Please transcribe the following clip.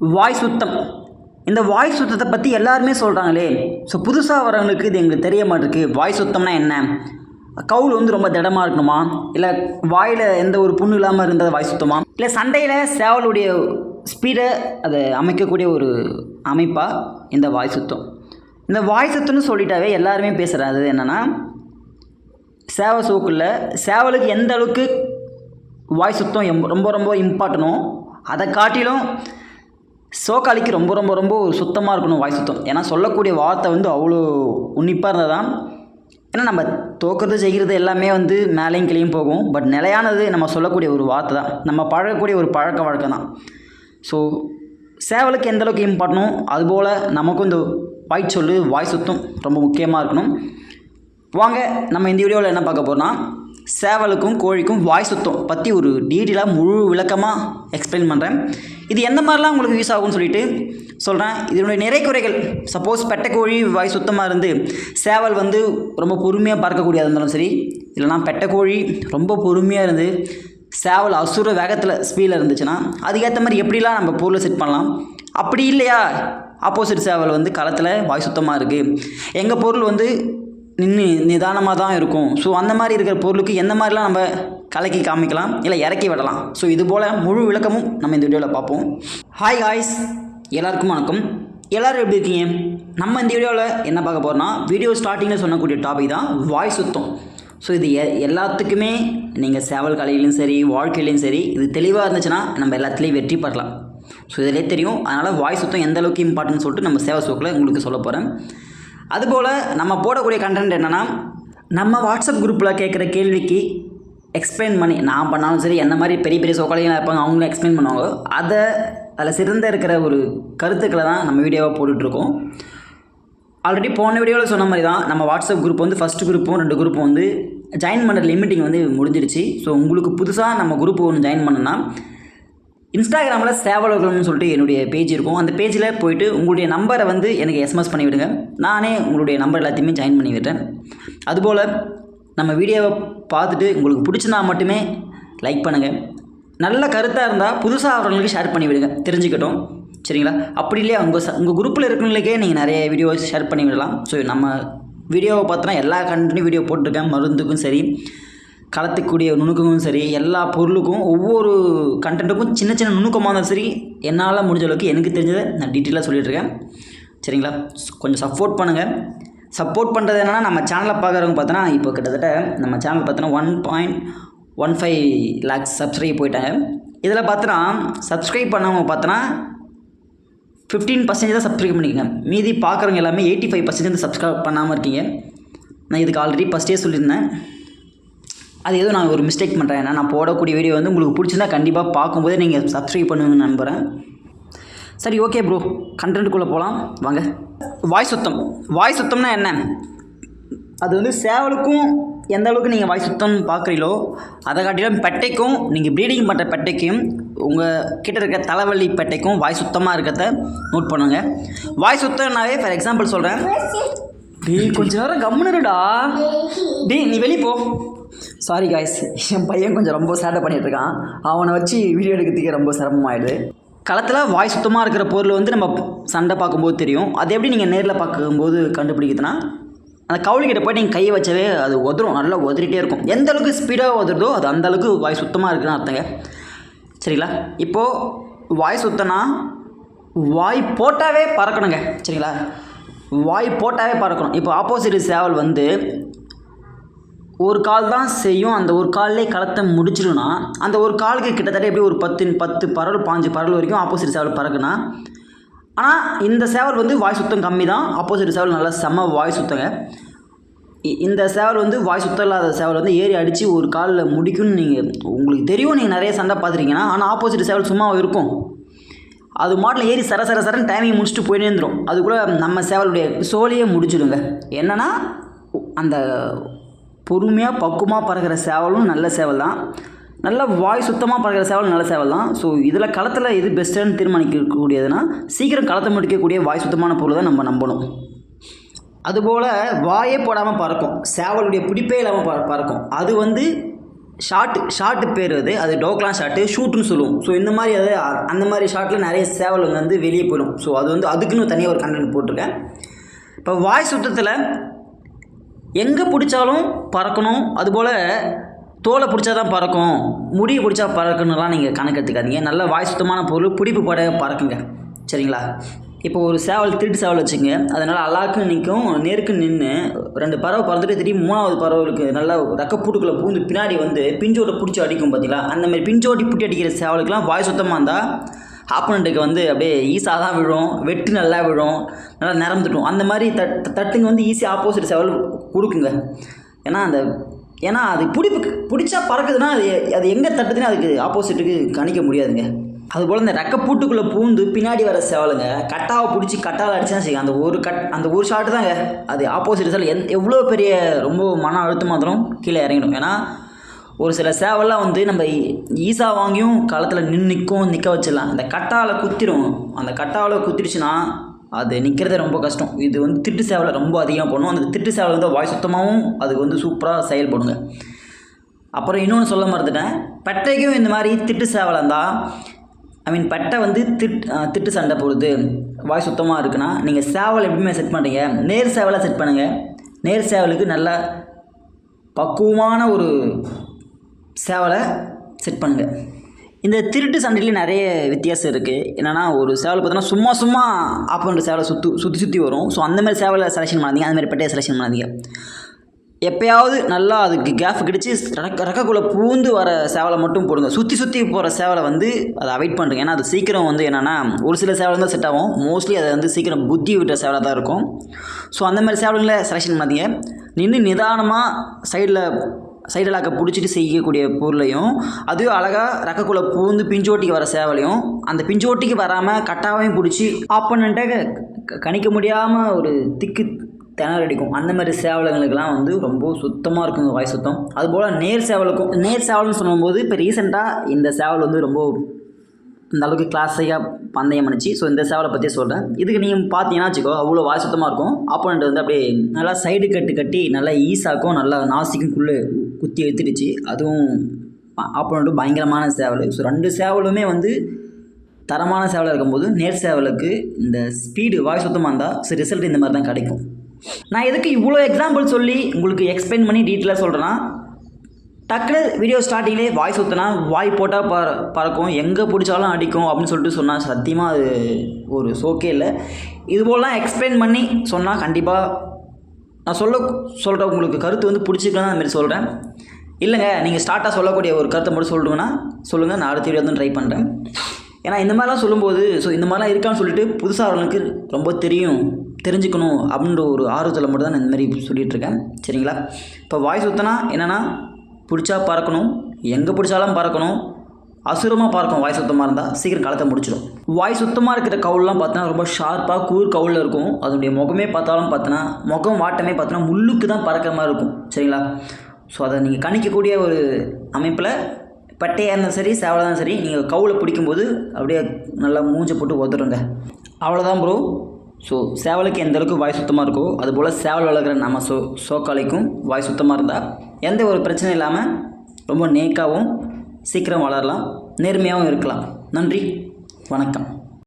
வாய் சுத்தம். இந்த வாய் சுத்தத்தை பற்றி எல்லாருமே சொல்கிறாங்களே ஸோ புதுசாக வரவங்களுக்கு இது எங்களுக்கு தெரிய மாட்டேருக்கு. வாய் சுத்தம்னா என்ன? கவுல் வந்து ரொம்ப திடமாக இருக்கணுமா? இல்லை வாயில் எந்த ஒரு புண்ணு இல்லாமல் இருந்தது வாய் சுத்தமா? இல்லை சண்டையில் சேவலுடைய ஸ்பீடை அதை அமைக்கக்கூடிய ஒரு அமைப்பாக இந்த வாய் சுத்தம். இந்த வாய் சுத்தம்னு சொல்லிட்டாவே எல்லாருமே பேசுகிறது என்னென்னா சேவை சோக்குள்ள சேவலுக்கு எந்த அளவுக்கு வாய் சுத்தம் எம் ரொம்ப ரொம்ப இம்பார்ட்டனோ அதை காட்டிலும் சோக்காளிக்கு ரொம்ப ரொம்ப ரொம்ப சுத்தமாக இருக்கணும் வாய் சுத்தம். ஏன்னா சொல்லக்கூடிய வார்த்தை வந்து அவ்வளோ உன்னிப்பாக இருந்தால் தான் ஏன்னா நம்ம தோக்கிறது செய்கிறது எல்லாமே வந்து மேலேயும் கிளியும் போகும். பட் நிலையானது நம்ம சொல்லக்கூடிய ஒரு வார்த்தை தான். நம்ம பழகக்கூடிய ஒரு பழக்க வழக்கம் தான். ஸோ சேவலுக்கு எந்த அளவுக்கு இம்பார்ட்டனோ அதுபோல் நமக்கும் இந்த வாய் சொல்லு வாய் சுத்தம் ரொம்ப முக்கியமாக இருக்கணும். வாங்க நம்ம இந்த வீடியோவில் என்ன பார்க்க போகிறோம்னா சேவலுக்கும் கோழிக்கும் வாய் சுத்தம் பற்றி ஒரு டீட்டெயிலாக முழு விளக்கமாக எக்ஸ்பிளைன் பண்ணுறேன் இது எந்த மாதிரிலாம் உங்களுக்கு யூஸ் ஆகும்னு சொல்லிட்டு சொல்கிறேன் இதனுடைய நிறை குறைகள் சப்போஸ் பெட்டைக்கோழி வாய் சுத்தமாக இருந்து சேவல் வந்து ரொம்ப பொறுமையாக பறக்கக்கூடியதாக இருந்தாலும் சரி இல்லைனா பெட்டைக்கோழி ரொம்ப பொறுமையாக இருந்து சேவல் அசுர வேகத்தில் ஸ்பீடில் இருந்துச்சுன்னா அதுக்கேற்ற மாதிரி எப்படிலாம் நம்ம பொருளை செட் பண்ணலாம்? அப்படி இல்லையா? ஆப்போசிட் சேவல் வந்து களத்தில் வாய் சுத்தமாக இருக்குது எங்கள் பொருள் வந்து நின்று நிதானமாக தான் இருக்கும். ஸோ அந்த மாதிரி இருக்கிற பொருளுக்கு எந்த மாதிரிலாம் நம்ம கலக்கி காமிக்கலாம்? இல்லை இறக்கி விடலாம். ஸோ இது போல் முழு விளக்கமும் நம்ம இந்த வீடியோவில் பார்ப்போம். ஹாய் ஹாய்ஸ் எல்லாருக்கும் வணக்கம். எல்லோரும் எப்படி இருக்கீங்க? நம்ம இந்த வீடியோவில் என்ன பார்க்க போகிறோம்னா வீடியோ ஸ்டார்டிங்கில் சொன்னக்கூடிய டாபிக் தான் வாய் சுத்தம். ஸோ இது எ எல்லாத்துக்குமே நீங்கள் சேவல் கலையிலையும் சரி வாழ்க்கையிலையும் சரி இது தெளிவாக இருந்துச்சுன்னா நம்ம எல்லாத்துலேயும் வெற்றி பெறலாம். ஸோ இதிலே தெரியும். அதனால் வாய் சுத்தம் எந்த அளவுக்கு இம்பார்ட்டன்ட் சொல்லிட்டு நம்ம சேவை சோக்கில் உங்களுக்கு சொல்ல போகிறேன் அதுபோல் நம்ம போடக்கூடிய கண்டென்ட் என்னென்னா நம்ம வாட்ஸ்அப் குரூப்பில் கேட்குற கேள்விக்கு எக்ஸ்பிளைன் பண்ணி நான் பண்ணாலும் சரி என்ன மாதிரி பெரிய பெரிய சோக்காளிகளாக இருப்பாங்க அவங்களும் எக்ஸ்பிளைன் பண்ணுவாங்க. அதை அதில் சிறந்த இருக்கிற ஒரு கருத்துக்களை தான் நம்ம வீடியோவாக போட்டுட்ருக்கோம். ஆல்ரெடி போன வீடியோவில் சொன்ன மாதிரி தான் நம்ம வாட்ஸ்அப் குரூப் வந்து ஃபஸ்ட் குரூப்பும் ரெண்டு குரூப்பும் வந்து ஜாயின் பண்ணுற லிமிட்டிங் வந்து முடிஞ்சிருச்சு ஸோ உங்களுக்கு புதுசாக நம்ம குரூப் ஒன்று ஜாயின் பண்ணுன்னா இன்ஸ்டாகிராமில் சேவலர்கள்னு சொல்லிட்டு என்னுடைய பேஜ் இருக்கும். அந்த பேஜில் போயிட்டு உங்களுடைய நம்பரை வந்து எனக்கு எஸ்எம்எஸ் பண்ணிவிடுங்க. நானே உங்களுடைய நம்பர் எல்லாத்தையுமே ஜாயின் பண்ணி விடுறேன். அதுபோல் நம்ம வீடியோவை பார்த்துட்டு உங்களுக்கு பிடிச்சிருந்தா மட்டுமே லைக் பண்ணுங்கள் நல்ல கருத்தாக இருந்தால் புதுசாக அவர்களுக்கு ஷேர் பண்ணிவிடுங்க தெரிஞ்சுக்கிட்டோம் தெரிஞ்சுக்கட்டும். சரிங்களா? அப்படி இல்லையா? உங்கள் ச உங்கள் குரூப்பில் இருக்கிறவங்களுக்கே நீங்கள் நிறைய வீடியோ ஷேர் பண்ணி விடலாம். ஸோ நம்ம வீடியோவை பார்த்தோன்னா எல்லா கண்டினியூ வீடியோ போட்டிருக்கேன். மருந்துக்கும் சரி. கலத்துக்கூடிய நுணுக்கமும் சரி எல்லா பொருளுக்கும் ஒவ்வொரு கண்டென்ட்டுக்கும் சின்ன சின்ன நுணுக்கமாக இருந்தாலும் சரி என்னால் முடிஞ்ச அளவுக்கு எனக்கு தெரிஞ்சதை நான் டீட்டெயிலாக சொல்லிட்டுருக்கேன். சரிங்களா? கொஞ்சம் சப்போர்ட் பண்ணுங்கள் சப்போர்ட் பண்ணுறது என்னென்னா நம்ம சேனலை பார்க்குறவங்க பார்த்தோன்னா இப்போ கிட்டத்தட்ட நம்ம சேனல் பார்த்தோன்னா one point one five lakhs subscribe போயிட்டாங்க. இதில் பார்த்தோன்னா சப்ஸ்கிரைப் பண்ணவங்க பார்த்தோன்னா ஃபிஃப்டீன் பர்சன்டேஜ் தான் சப்ஸ்கிரைப் பண்ணிக்கோங்க. மீதி பார்க்குறவங்க எல்லாமே எயிட்டி ஃபைவ் பர்சன்டேஜ் சப்ஸ்கிரைப் பண்ணாமல் இருக்கீங்க. நான் இதுக்கு ஆல்ரெடி ஃபஸ்ட்டே சொல்லியிருந்தேன். அது ஏதோ நான் ஒரு மிஸ்டேக் பண்ணுறேன் ஏன்னா நான் போடக்கூடிய வீடியோ வந்து உங்களுக்கு பிடிச்சிருந்தா கண்டிப்பாக பார்க்கும்போது நீங்கள் சப்ஸ்கிரைப் பண்ணுவீங்கன்னு நம்புகிறேன் சரி ஓகே ப்ரோ கண்டென்ட்டுக்குள்ளே போகலாம் வாங்க. வாய் சுத்தம். வாய் சுத்தம்னா என்ன? அது வந்து சேவலுக்கும் எந்த அளவுக்கு நீங்கள் வாய் சுத்தம் பார்க்குறீங்களோ அதை காட்டிலும் பெட்டைக்கும் நீங்கள் ப்ரீடிங் பண்ணுற பெட்டைக்கும் உங்கள் கிட்ட இருக்க தலைவலி பெட்டைக்கும் வாய் சுத்தமாக இருக்கிறத நோட் பண்ணுங்கள் வாய் சுத்தம்னாவே ஃபார் எக்ஸாம்பிள் சொல்கிறேன் டேய் கொஞ்ச நேரம் கம்முனுடா டேய் நீ வெளியே போ. சாரி காய்ஸ் என் பையன் கொஞ்சம் ரொம்ப சேட்டை பண்ணிட்டு இருக்கான். அவனை வச்சு வீடியோ எடுக்கிறதுக்கே ரொம்ப சிரமமாயிடுது. களத்தில் வாய் சுத்தமாக இருக்கிற பொருள் வந்து நம்ம சண்டை பார்க்கும்போது தெரியும். அது எப்படி நீங்கள் நேரில் பார்க்கும்போது கண்டுபிடிக்குதுன்னா அந்த கவுளிக்கிட்ட போய் நீங்கள் கையை வச்சவே அது உதரும் நல்லா உதறிட்டே இருக்கும். எந்த அளவுக்கு ஸ்பீடாக உதறுதோ அது அந்த அளவுக்கு வாய் சுத்தமாக இருக்குன்னு அர்த்தங்க. சரிங்களா? இப்போது வாய் சுத்தனா வாய் போட்டாவே பறக்கணுங்க. சரிங்களா? வாய் போட்டாவே பறக்கணும். இப்போ ஆப்போசிட் சேவல் வந்து ஒரு கால் தான் செய்யும். அந்த ஒரு கால்லே களத்தை முடிச்சிடும்னா அந்த ஒரு காலுக்கு கிட்டத்தட்ட எப்படி ஒரு பத்து பத்து பரல் பாஞ்சு பரல் வரைக்கும் ஆப்போசிட் சேவல் பறக்குனா ஆனால் இந்த சேவல் வந்து வாய் சுத்தம் கம்மி தான். ஆப்போசிட் சேவல் நல்லா செம்ம வாய் சுத்தங்க. இ- இந்த சேவல் வந்து வாய் சுத்தம் இல்லாத சேவல் வந்து ஏறி அடித்து ஒரு காலில் முடிக்கும்னு நீங்கள் உங்களுக்கு தெரியும். நீங்கள் நிறைய சண்டை பார்த்துருக்கீங்கன்னா ஆனால் ஆப்போசிட் சேவல் சும்மா இருக்கும். அது மாட்டில் ஏறி சர சர சரன்னு டைமிங் முடிச்சுட்டு போயிட்டே இருந்துடும் நம்ம சேவலுடைய சோலையே முடிச்சிடுங்க என்னன்னா அந்த பொறுமையாக பக்குவமாக பறக்கிற சேவலும் நல்ல சேவல் தான் நல்ல வாய் சுத்தமாக பறக்கிற சேவல் நல்ல சேவல் தான் ஸோ இதில் களத்தில் எது பெஸ்ட்டுன்னு தீர்மானிக்கக்கூடியதுன்னா சீக்கிரம் களத்தை முடிக்கக்கூடிய வாய் சுத்தமான பொருள் தான் நம்ம நம்பணும். அதுபோல் வாயே போடாமல் பறக்கும். சேவலுடைய பிடிப்பே இல்லாமல் பற பறக்கும். அது வந்து ஷார்ட்டு ஷார்ட்டு பேர் அது. அது டோக்லாம் ஷார்ட்டு ஷூட்டுன்னு சொல்லுவோம். ஸோ இந்த மாதிரி அது அந்த மாதிரி ஷார்ட்டில் நிறைய சேவலுங்க வந்து வெளியே போயிடும். ஸோ அது வந்து அதுக்குன்னு தனியாக ஒரு கண்டென்ட் போட்டிருக்கேன். இப்போ வாய் சுத்தத்தில் எங்கே பிடிச்சாலும் பறக்கணும். அதுபோல் தோலை பிடிச்சா தான் பறக்கும். முடியை பிடிச்சா பறக்கணும்லாம் நீங்கள் கணக்கு எடுத்துக்காதீங்க. நல்ல வாய் சுத்தமான பொருள் பிடிப்பு பட பறக்குங்க. சரிங்களா? இப்போ ஒரு சேவல் திருட்டு சேவல் வச்சுங்க அதனால் அல்லாக்கு நிற்கும் நேருக்கு நின்று ரெண்டு பறவை பறந்துட்டு திடீர்னு மூணாவது பறவைகளுக்கு நல்லா ரக்கப்பூட்டுக்குள்ளே பூந்து பின்னாடி வந்து பிஞ்சோட்டை பிடிச்சி அடிக்கும் பார்த்தீங்களா அந்த மாதிரி பிஞ்சோட்டி புட்டி அடிக்கிற சேவலுக்குலாம் வாய் சுத்தமாக இருந்தால் ஆப்பனண்ட்டுக்கு வந்து அப்படியே ஈஸாக தான் விழும் வெட்டு நல்லா விழும் நல்லா நிறந்துட்டும் அந்த மாதிரி தட் தட்டுங்க வந்து ஈஸியாக ஆப்போசிட் சேவல் கொடுக்குங்க. ஏன்னா அந்த ஏன்னா அது பிடிப்பு பிடிச்சா பறக்குதுன்னா அது அது எங்கே தட்டுதுன்னு அதுக்கு ஆப்போசிட்டுக்கு கணிக்க முடியாதுங்க. அதுபோல் இந்த ரெக்க பூட்டுக்குள்ளே பூந்து பின்னாடி வர சேவலுங்க கட்டாவை பிடிச்சி கட்டால் அடிச்சா செய்யும்? அந்த ஒரு கட் அந்த ஒரு ஷாட்டு தாங்க. அது ஆப்போசிட் சேவல் எந் எவ்வளோ பெரிய ரொம்ப மன அழுத்தமாக இருந்தாலும் கீழே இறங்கிடும். ஏன்னா ஒரு சில சேவல்லாம் வந்து நம்ம ஈ- வாங்கியும் களத்தில் நின்று நிற்கும் நிற்க வச்சிடலாம். அந்த கட்டாவில் குத்திரும். அந்த கட்டாவில் குத்திடுச்சுன்னா அது நிற்கிறதே ரொம்ப கஷ்டம். இது வந்து திட்டு சேவலை ரொம்ப அதிகமாக பண்ணும் அந்த திட்டு சேவலை வந்து வாய் சுத்தமாகவும் அதுக்கு வந்து சூப்பராக செயல்படுங்க. அப்புறம் இன்னொன்று சொல்ல மறந்துட்டேன். பெட்டைக்கும் இந்த மாதிரி திட்டு சேவலை இருந்தால் ஐ மீன் பட்டை வந்து திட் திட்டு சண்டை போடுது. வாய் சுத்தமாக இருக்குன்னா நீங்கள் சேவல் எப்படியுமே செட் பண்ணுறீங்க நேர் சேவலை செட் பண்ணுங்கள் நேர் சேவலுக்கு நல்ல பக்குவமான ஒரு சேவலை செட் பண்ணுங்கள் இந்த திருட்டு சண்டையிலேயும் நிறைய வித்தியாசம் இருக்குது என்னென்னா ஒரு சேவல் பார்த்தோன்னா சும்மா சும்மா ஆப் சேவலை சுற்று சுற்றி சுற்றி வரும். ஸோ அந்த மாதிரி சேவலை செலெக்ஷன் பண்ணாதீங்க. அந்த மாதிரி செலெக்ஷன் பண்ணாதீங்க. எப்பயாவது நல்லா அதுக்கு கேஃப் கிடச்சி ரெக்க ரக்கக்குள்ளே பூந்து வர சேவலை மட்டும் போடுங்க. சுற்றி சுற்றி போகிற சேவலை வந்து அதை அவாய்ட் பண்ணுறேன் ஏன்னா அது சீக்கிரம் வந்து என்னென்னா ஒரு சில சேவலை தான் செட் ஆகும். மோஸ்ட்லி அதை வந்து சீக்கிரம் புத்தி விட்ட சேவலாக தான் இருக்கும். ஸோ அந்த மாதிரி சேவல்களை செலெக்ஷன் பண்ணாதீங்க. நின்று நிதானமாக சைடில் சைடலாக்க பிடிச்சிட்டு செய்யக்கூடிய பொருளையும் அதுவும் அழகாக ரக்கக்குள்ளே பூந்து பிஞ்சோட்டிக்கு வர சேவலையும் அந்த பிஞ்சோட்டிக்கு வராமல் கட்டாவையும் பிடிச்சி ஆப்பனண்ட்டை கணிக்க முடியாமல் ஒரு திக்கு திணற அடிக்கும். அந்த மாதிரி சேவலுங்களுக்கெல்லாம் வந்து ரொம்ப சுத்தமாக இருக்குங்க வாய் சுத்தம். அதுபோல் நேர் சேவலுக்கும் நேர் சேவல்னு சொல்லும்போது இப்போ ரீசெண்டாக இந்த சேவல் வந்து ரொம்ப இந்த அளவுக்கு கிளாஸிக்காக பந்தயம் பண்ணிச்சு. ஸோ இந்த சேவலை பற்றி சொல்கிறேன் இதுக்கு நீங்கள் பார்த்தீங்கன்னா வச்சுக்கோ அவ்வளோ வாய் சுத்தமாக இருக்கும். ஆப்போனண்ட் வந்து அப்படியே நல்லா சைடு கட்டு கட்டி நல்லா ஈஸாக்கும் நல்லா நாசிக்கும் குள்ளே குத்தி எடுத்துடுச்சு அதுவும் ஆப்போனண்ட்டும் பயங்கரமான சேவல். ஸோ ரெண்டு சேவலுமே வந்து தரமான சேவலாக இருக்கும்போது நேர் சேவலுக்கு இந்த ஸ்பீடு வாய் சுத்தமாக இருந்தால் ஸோ ரிசல்ட் இந்த மாதிரி தான் கிடைக்கும். நான் எதுக்கு இவ்வளோ எக்ஸாம்பிள் சொல்லி உங்களுக்கு எக்ஸ்பிளைன் பண்ணி டீட்டெயிலாக சொல்கிறேன்னா டக்குனு வீடியோ ஸ்டார்டிங்லேயே வாய் சுற்றினா வாய் போட்டால் பற பறக்கும். எங்கே பிடிச்சாலும் அடிக்கும் அப்படின்னு சொல்லிட்டு சொன்னால் சத்தியமாக அது ஒரு சோக்கே இல்லை. இதுபோலாம் எக்ஸ்பிளைன் பண்ணி சொன்னால் கண்டிப்பாக நான் சொல்ல சொல்கிற உங்களுக்கு கருத்து வந்து பிடிச்சிக்கலாம் அந்தமாரி சொல்கிறேன் இல்லைங்க நீங்கள் ஸ்டார்ட்டாக சொல்லக்கூடிய ஒரு கருத்தை மட்டும் சொல்லிட்டுங்கன்னா சொல்லுங்கள் நான் அடுத்த வீடியோ வந்து ட்ரை பண்ணுறேன் ஏன்னா இந்த மாதிரிலாம் சொல்லும்போது ஸோ இந்த மாதிரிலாம் இருக்கான்னு சொல்லிட்டு புதுசாக அவங்களுக்கு ரொம்ப தெரியும். தெரிஞ்சுக்கணும் அப்படின்ற ஒரு ஆர்வத்தில் மட்டும் தான் நான் இந்த மாதிரி சரிங்களா? இப்போ வாய் சுத்தனா என்னென்னா பிடிச்சா பறக்கணும் எங்கே பிடிச்சாலும் பறக்கணும் அசுரமாக பறக்கும் வாய் சுத்தமாக இருந்தால் சீக்கிரம் காலத்தை முடிச்சிடும் வாய் சுத்தமாக இருக்கிற கவுல்லாம் பார்த்தோன்னா ரொம்ப ஷார்ப்பாக கூர் கவுலில் இருக்கும். அதனுடைய முகமே பார்த்தாலும் பார்த்தோன்னா முகம் வாட்டமே பார்த்தோன்னா முள்ளுக்கு தான் பறக்கிற மாதிரி இருக்கும். சரிங்களா? ஸோ அதை நீங்கள் கணிக்கக்கூடிய ஒரு அமைப்பில் பட்டையாக இருந்தாலும் சரி சேவலாக இருந்தாலும் சரி நீங்கள் கவுளை பிடிக்கும்போது அப்படியே நல்லா மூஞ்சை போட்டு ஒதுருங்க அவ்வளோதான் ப்ரோ ஸோ சேவலுக்கு எந்த அளவுக்கு வாய் சுத்தமாக இருக்கோ அதுபோல் சேவல் வளர்க்குற நம்ம சோ சோக்காளிக்கும் வாய் சுத்தமாக இருந்தால் எந்த ஒரு பிரச்சனையும் இல்லாமல் ரொம்ப நேக்காகவும் சீக்கிரம் வளரலாம் நேர்மையாகவும் இருக்கலாம். நன்றி வணக்கம்.